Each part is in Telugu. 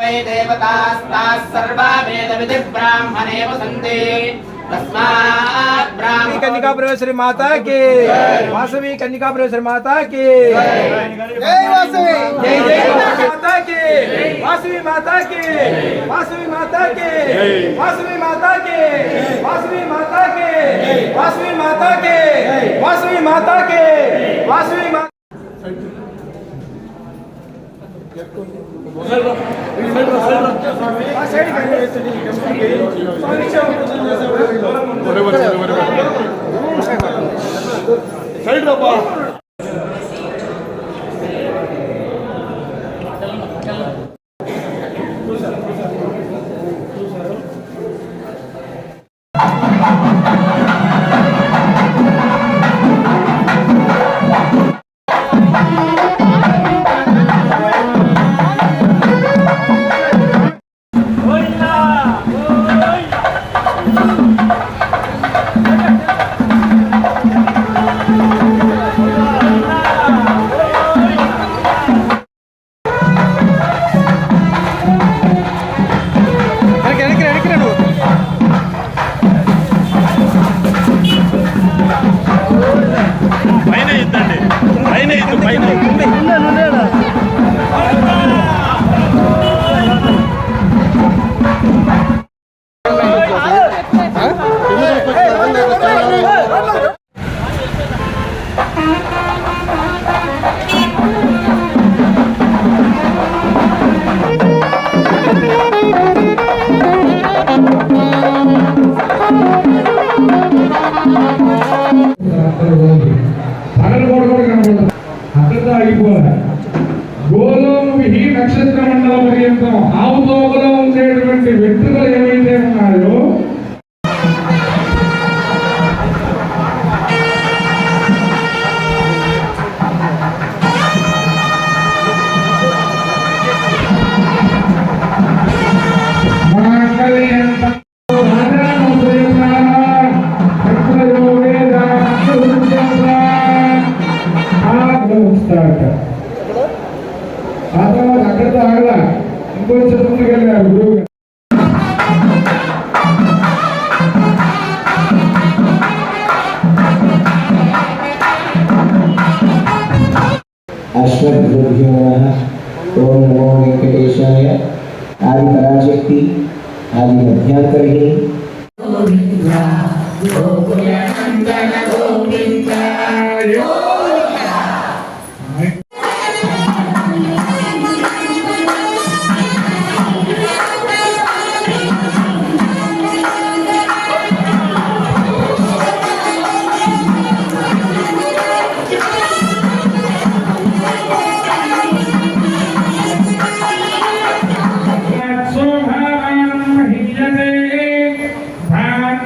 वै देवतास्ताः सर्वा कन्निका प्रवेश्वरी माता की। वासवी कन्निका प्रवेश्वरी माता की। जय वासवी। जय वासवी माता की। वासवी माता की। वासवी माता की। वासवी माता की। वासवी माता की। वासवी माता की। वासवी माता की। वासवी माता ಸೈಡ್ ರಪ್ಪ నక్షత్ర మండలం పర్యంతం ఆవుతోకలో ఉండేటువంటి వెంట్రుకలు గురుభ్యో నమ ఓం నమో వెంకటేశాయ. ఆది పరాశక్తి ఆది మధ్యాంతరి గోవింద గోకులాంతన గోవింద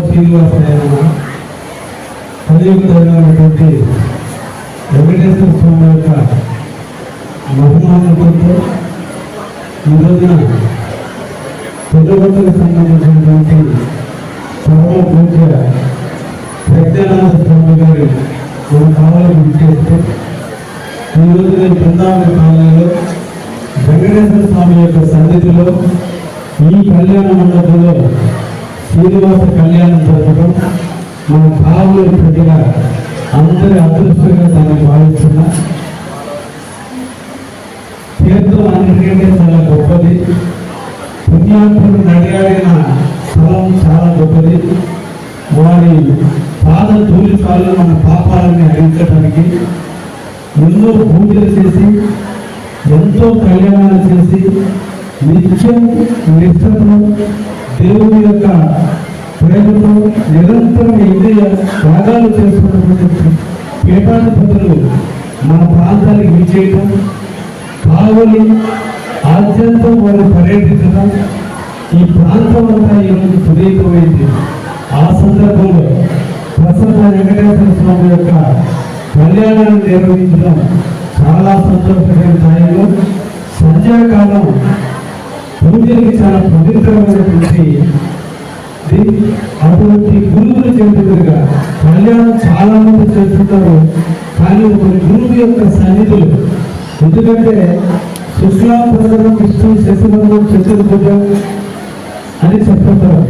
శ్రీనివాసరాయన కలియుగమైనటువంటి వెంకటేశ్వర స్వామి యొక్క మహిమానులతో ఈ పెద్దలకు సంబంధించినటువంటి పరమ పూజ ప్రజ్ఞానంద స్వామి గారి మన కావాలని విచ్చేస్తే ఈ రోజున బృందావన కాలంలో వెంకటేశ్వర స్వామి యొక్క సన్నిధిలో ఈ కళ్యాణ మండపంలో శ్రీనివాస కళ్యాణం జరగడం మన భావులు ఇప్పటిగా అందరి అదృష్టంగా దాన్ని భావిస్తున్నా. తీర్థం అన్నిటికంటే చాలా గొప్పది. పుణ్యాత్ముడు నడియాడిన స్థలం చాలా గొప్పది. వారి పాద తూలి చాలు మన పాపాలని హరించడానికి ఎన్నో పూజలు చేసి ఎంతో కళ్యాణాలు చేసి నిత్యం నిష్ఠతో దేవుని యొక్క ప్రేమతో నిరంతరం ఇదే త్యాగాలు చేసుకున్నటువంటి పీఠాధిపతులు మన ప్రాంతానికి విచేయటం కావలి ఆద్యంతం వారు పర్యటించడం ఈ ప్రాంతం అంతా ఈరోజు సుదీర్ఘమైంది. ఆ సందర్భంలో ప్రసన్న వెంకటేశ్వర స్వామి యొక్క కళ్యాణాన్ని నిర్వహించడం చాలా సంతోషకరమైన స్థాయిలో సంధ్యాకాలం పూజలకి చాలా పవిత్రమైనటువంటి అటువంటి గురువులు చేతులుగా కళ్యాణం చాలా మంది చేస్తుంటారు. కానీ ఒక గురువు యొక్క సన్నిధులు ఎందుకంటే శుక్లాం ప్రజలు విష్ణు శశివర్ణం చతుర్భుజం అని చెప్తుంటారు